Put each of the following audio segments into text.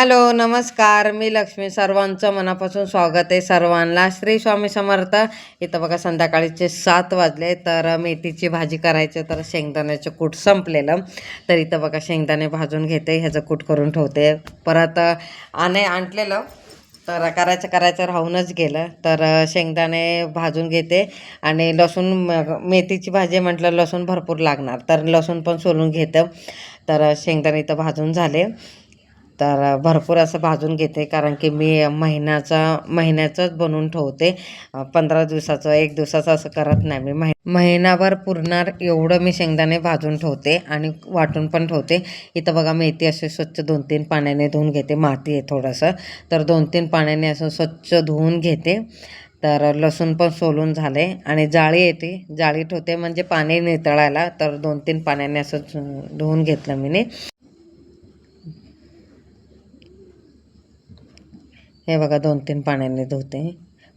Hello नमस्कार. मी लक्ष्मी सर्वांचं मनापासून स्वागत आहे सर्वांना. श्री स्वामी समर्थ. इथं बघा संध्याकाळीचे सात वाजले तर मेथीची भाजी करायची तर शेंगदाण्याचं कूट संपलेलं. तर इथं बघा शेंगदाणे भाजून घेते. ह्याचं कूट करून ठेवते. परत आणे आणलेलं. तर करायचं करायचं राहूनच गेलं. तर शेंगदाणे भाजून घेते. आणि लसूण मेथीची भाजी म्हटलं लसूण भरपूर लागणार. तर लसूण पण सोलून घेतं. तर शेंगदाणे इथं भाजून झाले. तर भरपूर असं भाजून घेते कारण की मी महिन्याचा महिन्याचंच बनवून ठेवते. पंधरा दिवसाचं एक दिवसाचं असं करत नाही मी. महि महिनाभर पुरणार एवढं मी शेंगदाणे भाजून ठेवते आणि वाटून पण ठेवते. इथं बघा मेथी असे स्वच्छ दोन तीन पाण्याने धुवून घेते. माती आहे थोडंसं. तर दोन तीन पाण्याने असं स्वच्छ धुवून घेते. तर लसूण पण सोलून झाले आणि जाळी येते. जाळी ठेवते म्हणजे पाणी नितळायला. तर दोन तीन पाण्याने असं धुवून घेतलं मी हे बघा दोन तीन पाण्याने धुते.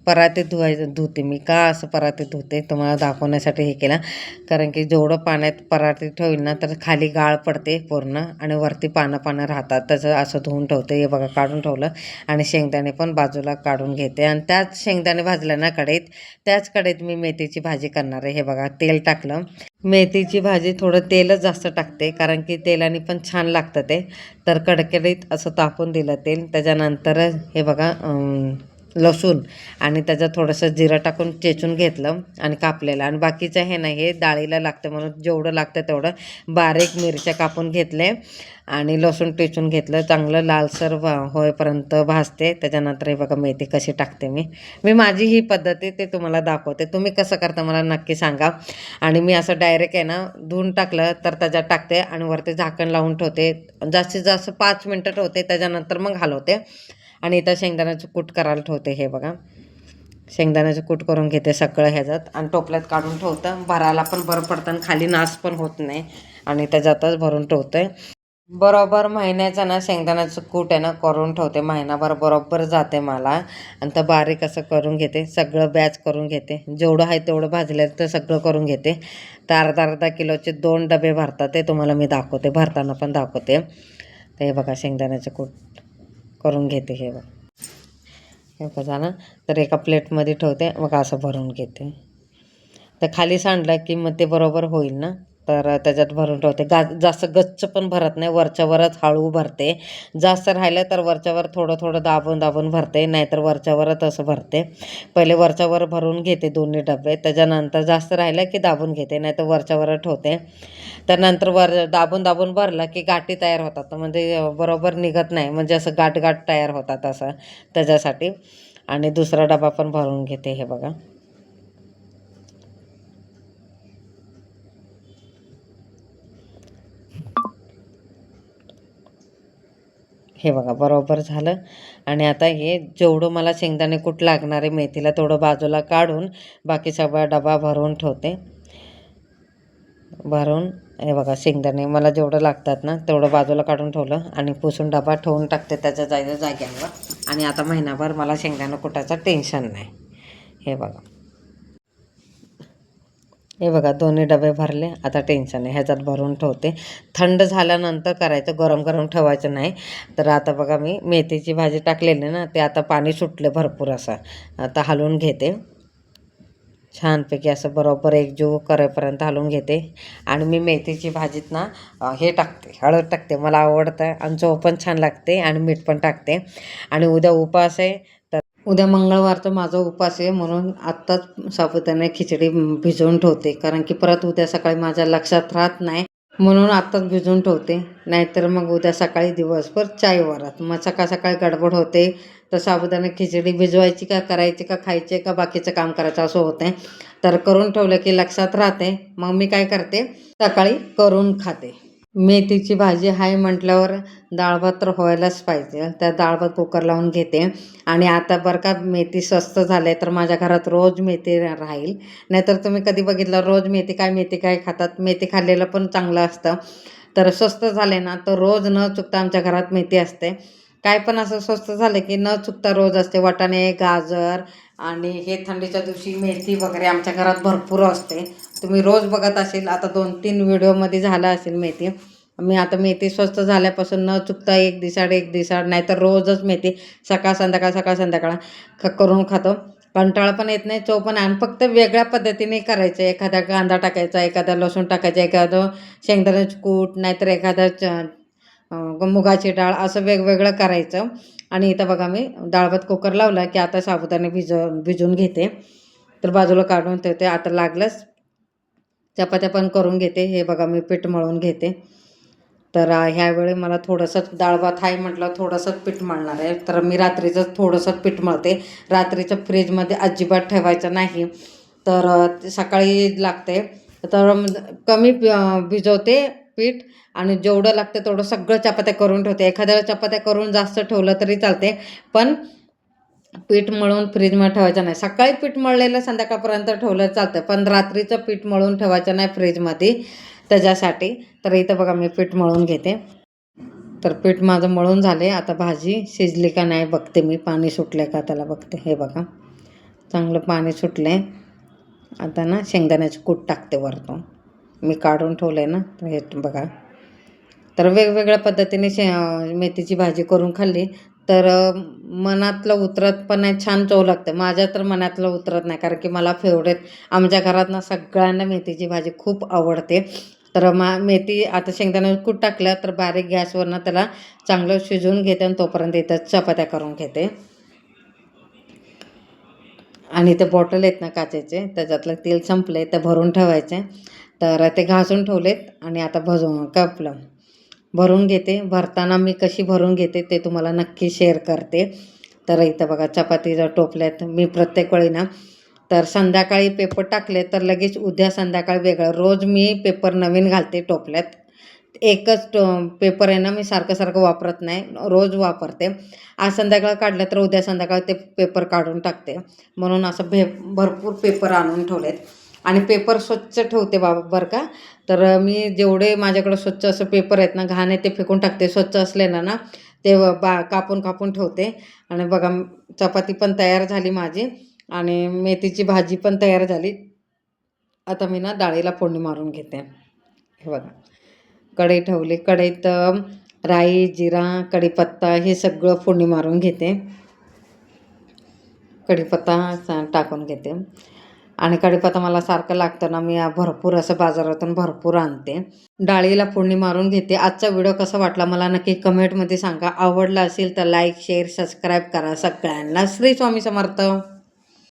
परातीत धुवायचं धुते मी. का असं परातीत धुते? तुम्हाला दाखवण्यासाठी हे केलं. कारण की जेवढं पाण्यात परातीत ठेवील ना तर खाली गाळ पडते पूर्ण आणि वरती पानं पानं राहतात. त्याचं असं धुवून ठेवते. हे बघा काढून ठेवलं. आणि शेंगदाणे पण बाजूला काढून घेते. आणि त्याच शेंगदाणे भाजल्या ना कढईत त्याच कढईत मी मेथीची भाजी करणार आहे. हे बघा तेल टाकलं. मेथीची भाजी थोडं तेलच जास्त टाकते. कारण की तेलाने पण छान लागतं ते. तर कडकडीत असं तापून दिलं तेल. त्याच्यानंतर हे बघा लसूण आणि त्याच्यात थोडंसं जिरं टाकून चेचून घेतलं आणि कापलेलं. आणि बाकीचं हे नाही हे डाळीला लागतं म्हणून जेवढं लागतं तेवढं बारीक मिरच्या कापून घेतले आणि लसूण टेचून घेतलं. चांगलं लालसर व्हा- होईपर्यंत भाजते. त्याच्यानंतर हे बघा मेथी कशी टाकते मी. मी माझी ही पद्धत ते तुम्हाला दाखवते. तुम्ही कसं करता मला नक्की सांगा. आणि मी असं डायरेक्ट आहे ना धुवून टाकलं तर त्याच्यात टाकते आणि वरती झाकण लावून ठेवते. जास्तीत जास्त पाच मिनटं ठेवते त्याच्यानंतर मग हलवते. आणि इथं शेंगदाण्याचं कूट करायला ठेवते हे बघा. शेंगदाण्याचं कूट करून घेते सगळं ह्याच्यात आणि टोपल्यात काढून ठेवतं. भरायला पण बरं पडतं आणि खाली नास पण होत नाही. आणि त्याच्यातच भरून ठेवते. बरोबर महिन्याचं ना शेंगदाण्याचं कूट आहे ना करून ठेवते. महिनाभर बरोबर जाते मला. आणि तर बारीक असं करून घेते. सगळं बॅच करून घेते. जेवढं आहे तेवढं भाजलं तर सगळं करून घेते. तर अर्धा अर्धा किलोचे दोन डबे भरतात ते तुम्हाला मी दाखवते. भरताना पण दाखवते. ते हे बघा शेंगदाण्याचं कूट. करून घेते हे बघ. हे बघा झालं. तर एका प्लेटमध्ये ठेवते. मग असं भरून घेते. तर खाली सांडलं की मग ते बरोबर होईल ना? तर त्याच्यात भरून ठेवते. गा जास्त गच्च पण भरत नाही. वरच्यावरच हळू भरते. जास्त राहिलं तर वरच्यावर थोडं थोडं दाबून दाबून भरते. नाहीतर वरच्यावरच असं भरते. पहिले वरच्यावर भरून घेते दोन्ही डबे. त्याच्यानंतर जास्त राहिलं की दाबून घेते. नाहीतर वरच्यावर ठेवते. तर नंतर वर दाबून दाबून भरलं की गाठी तयार होतात. म्हणजे बरोबर निघत नाही. म्हणजे असं गाठ गाठ तयार होतात असं त्याच्यासाठी. आणि दुसरा डबा पण भरून घेते हे बघा. हे बघा बरोबर झालं. आणि आता हे जेवढं मला शेंगदाणे कूट लागणार आहे मेथीला तेवढं बाजूला काढून बाकी सगळा डबा भरून ठेवते. भरून हे बघा शेंगदाणे मला जेवढं लागतात ना तेवढं बाजूला काढून ठेवलं आणि पुसून डबा ठेवून टाकते त्याच्या जायच्या जाग्यावर आणि आता महिनाभर मला शेंगदाणं कुटाचं टेन्शन नाही. हे बघा. हे बघा दोन्ही डबे भरले. आता टेन्शन नाही ह्याच्यात भरून ठेवते. थंड झाल्यानंतर करायचं गरम गरम ठेवायचं नाही. तर आता बघा मी मेथीची भाजी टाकलेली ना ते आता पाणी सुटले भरपूर असं. आता हलवून घेते. छानपैकी असं बरोबर एकजीव करेपर्यंत हलवून घेते. आणि मी मेथीची भाजीत ना हे टाकते. हळद टाकते. मला आवडतं. आणि चव पण छान लागते. आणि मीठ पण टाकते. आणि उद्या उपास आहे. उद्या उद्या तर माझा उपास आहे म्हणून आत्ताच साबुदाणे खिचडी भिजवून ठेवते. कारण की परत उद्या सकाळी माझ्या लक्षात राहत नाही म्हणून आत्ताच भिजवून ठेवते. नाहीतर मग उद्या सकाळी दिवसभर चाय वरात. मग सकाळ सकाळी गडबड होते तर साबुदाणे खिचडी भिजवायची का करायची का खायची का बाकीचं काम करायचं असं होतं तर करून ठेवलं की लक्षात राहते मग मी काय करते सकाळी करून खाते. मेथीची भाजी आहे म्हटल्यावर डाळ भात तर व्हायलाच पाहिजे. त्या डाळ भात कुकर लावून घेते. आणि आता बरं का मेथी स्वस्त झाले तर माझ्या घरात रोज मेथी राहील. नाहीतर तुम्ही कधी बघितलं रोज मेथी काय मेथी काय खातात? मेथी खाल्लेलं पण चांगलं असतं. तर स्वस्त झाले ना तर रोज न चुकता आमच्या घरात मेथी असते. काय पण असं स्वस्त झालं की न चुकता रोज असते. वाटाणे गाजर आणि हे थंडीच्या दिवशी मेथी वगैरे आमच्या घरात भरपूर असते. तुम्ही रोज बघत असेल आता दोन तीन व्हिडिओमध्ये झालं असेल मेथी. मी आता मेथी स्वस्त झाल्यापासून न चुकता एक दिसाड एक दिसाड नाहीतर रोजच मेथी सकाळ संध्याकाळ सकाळ संध्याकाळ ख करून खातो. कंटाळा पण येत नाही चव पण आहे. आणि फक्त वेगळ्या पद्धतीने करायचं. एखादा कांदा टाकायचा एखादा लसूण टाकायचा एखादं शेंगदाण्याचं कूट नाहीतर एखादा च मुगाची डाळ असं वेगवेगळं करायचं. आणि इथं बघा मी डाळभात कुकर लावला की आता साबुदाणे भिज भिजवून घेते. तर बाजूला काढून ठेवते. आता लागलंच चपात्या पण करून घेते. हे बघा मी पीठ मळून घेते. तर ह्यावेळी मला थोडंसं डाळ भात आहे म्हटलं थोडंसं पीठ मळणार आहे. तर मी रात्रीचं थोडंसं पीठ मळते. रात्रीचं फ्रीजमध्ये अजिबात ठेवायचं नाही. तर सकाळी लागते. तर कमी भिजवते पीठ आणि जेवढं लागतं तेवढं सगळं चपात्या करून ठेवते. एखाद्या चपात्या करून जास्त ठेवलं तरी चालते. पण पीठ मळून फ्रीजमध्ये ठेवायचं नाही. सकाळी पीठ मळलेलं संध्याकाळपर्यंत ठेवलं चालतं पण रात्रीचं पीठ मळून ठेवायचं नाही फ्रीजमध्ये त्याच्यासाठी. तर इथं बघा मी पीठ मळून घेते. तर पीठ माझं मळून झाले आता भाजी शिजली का नाही बघते मी. पाणी सुटले का त्याला बघते. हे बघा. चांगलं पाणी सुटले आता ना शेंगदाण्याची कूट टाकते वरतून. मी काढून ठेवलं आहे ना हे बघा. तर वेगवेगळ्या पद्धतीने शे मेथीची भाजी करून खाल्ली. तर मनातलं उतरत पण नाही छान चव लागते. माझ्या तर मनातलं उतरत नाही कारण की मला फेवरेट आमच्या घरात ना सगळ्यांना मेथीची भाजी खूप आवडते. तर मा मेथी आता शेंगदाणा कूट टाकलं तर बारीक गॅसवरनं त्याला चांगलं शिजवून घेते आणि तोपर्यंत इथं चपात्या करून घेते. आणि ते बॉटल आहेत ना काचेचे त्याच्यातलं तेल संपले ते भरून ठेवायचे. तर ते घासून ठेवलेत आणि आता भजून कपलं भरून घेते. भरताना मी कशी भरून घेते ते तुम्हाला नक्की शेअर करते. तर इथं बघा चपातीच्या टोपल्यात मी प्रत्येक वेळी ना तर संध्याकाळी पेपर टाकले तर लगेच उद्या संध्याकाळी वेगळं. रोज मी पेपर नवीन घालते टोपल्यात. एकच टो पेपर आहे ना मी सारखं सारखं वापरत नाही. रोज वापरते. आज संध्याकाळ काढलं तर उद्या संध्याकाळ ते पेपर काढून टाकते. म्हणून असं भे भरपूर पेपर आणून ठेवलेत. आणि पेपर स्वच्छ ठेवते बाबा बरं का? तर मी जेवढे माझ्याकडं स्वच्छ असं पेपर आहेत ना घाण आहे ते फेकून टाकते. स्वच्छ असले ना ते बा कापून कापून ठेवते. आणि बघा चपाती पण तयार झाली माझी. आणि मेथीची भाजी पण तयार झाली. आता मी ना डाळीला फोडणी मारून घेते. हे बघा. कढई ठेवली. कढईत राई जिरा कढीपत्ता हे सगळं फोडणी मारून घेते. कढीपत्ता टाकून घेते. आणि कडीपत्ता मला सारखं लागतं ना मी भरपूर असं बाजारातून भरपूर आणते. डाळीला फोडणी मारून घेते. आजचा व्हिडिओ कसा वाटला मला नक्की कमेंटमध्ये सांगा. आवडला असेल तर लाईक शेअर सबस्क्राईब करा सगळ्यांना. श्री स्वामी समर्थ.